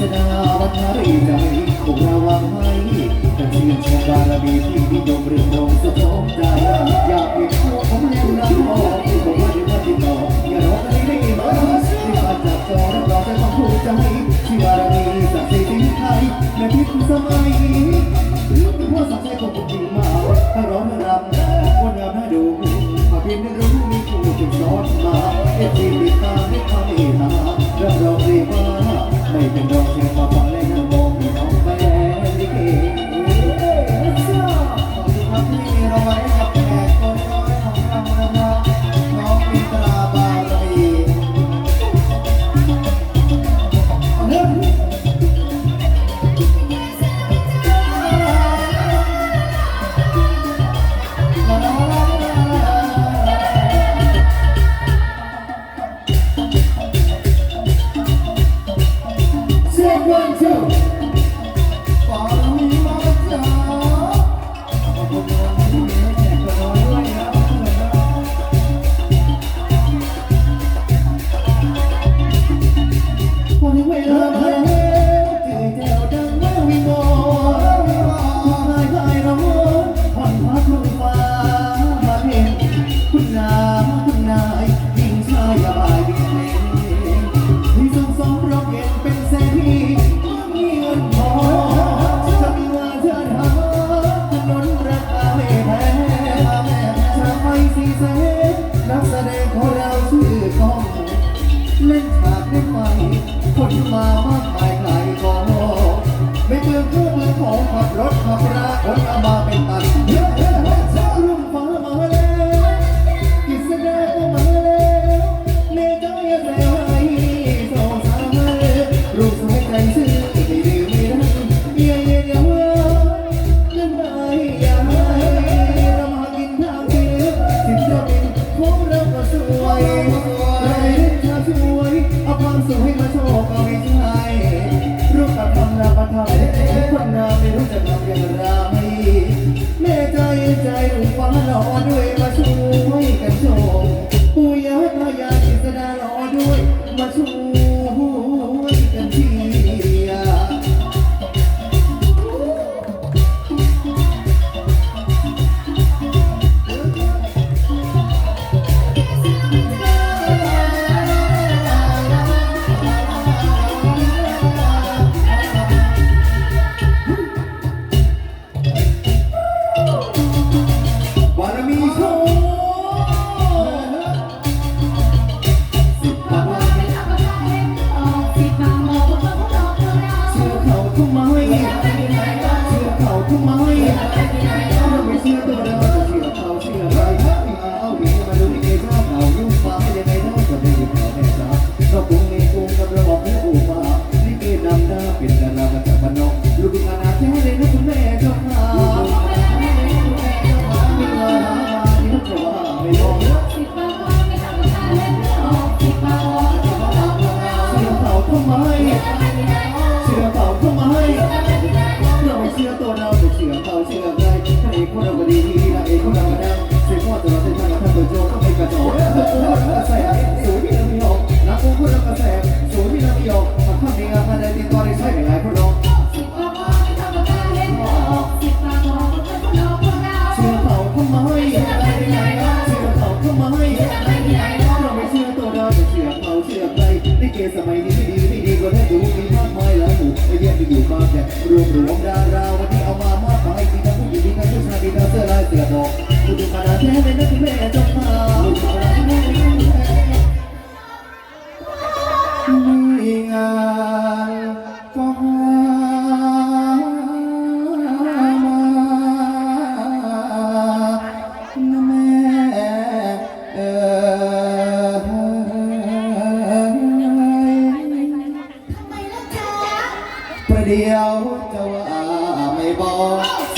คำพิศดาบันทารีใจพวกเราวางไว้แต่ชื่นชมบารมีที่นิยมเรื่องรองสุดสมใจอยากเห็นพวกผมเร็วนะพ่อผมว่าดีว่าดีต่ออย่ารอกันไม่กี่วันที่มาจากจอรับรองจะต้องภูมิใจที่บารมีจากสิ่งที่ไทยและพิษสมัยหรือคุณพ่อสักใจของผมจริงมาถ้าร้องถ้ารำวันงามน่าดูมาเพียงได้รู้มีผู้จึงสอนมาเอฟซีติดตามด้วยความเมตารับรองเลยว่าไม่เป็นรองเสียงมา ฟังและ มามากมายหลายกองไม่เปลืองเครื่องมือของขับรถขับราคนเอามาเป็นตันเยอะแยะรุ่งฟ้ามาแล้วกิจแสดงก็มาแล้วเนเจอร์แซวให้สองสามรูปสวยใจซื่อไม่ดื้อไม่รั้นเยี่ยเยี่ยเยี่ยเล่นได้ยังไงเรามากินข้าวเที่ยงสิบเจ้าเป็นของเราก็สวย ก็ไม่ใช่รูปกับทำนาประทับคนงามไม่รู้จะทำอย่างไรแม่ใจใจลูกฟ้าหล่อด้วยมาช่วยกัน กสมัยนี้ไม่ดีไม่ดีกว่าถ้าดูมีมากมายหลายหมู่ไปแยกไปอยู่บ้านแต่รวมรวมดาราวันนี้เอามามากมายดีทั้งผู้หญิงดีทั้งผู้ชายดีทั้งเสื้อลายเสื้อดอกคุณดูขนาดแท้เลยนะคุณแม่เจ้าค่ะมี เดียวจะว่าไม่บอก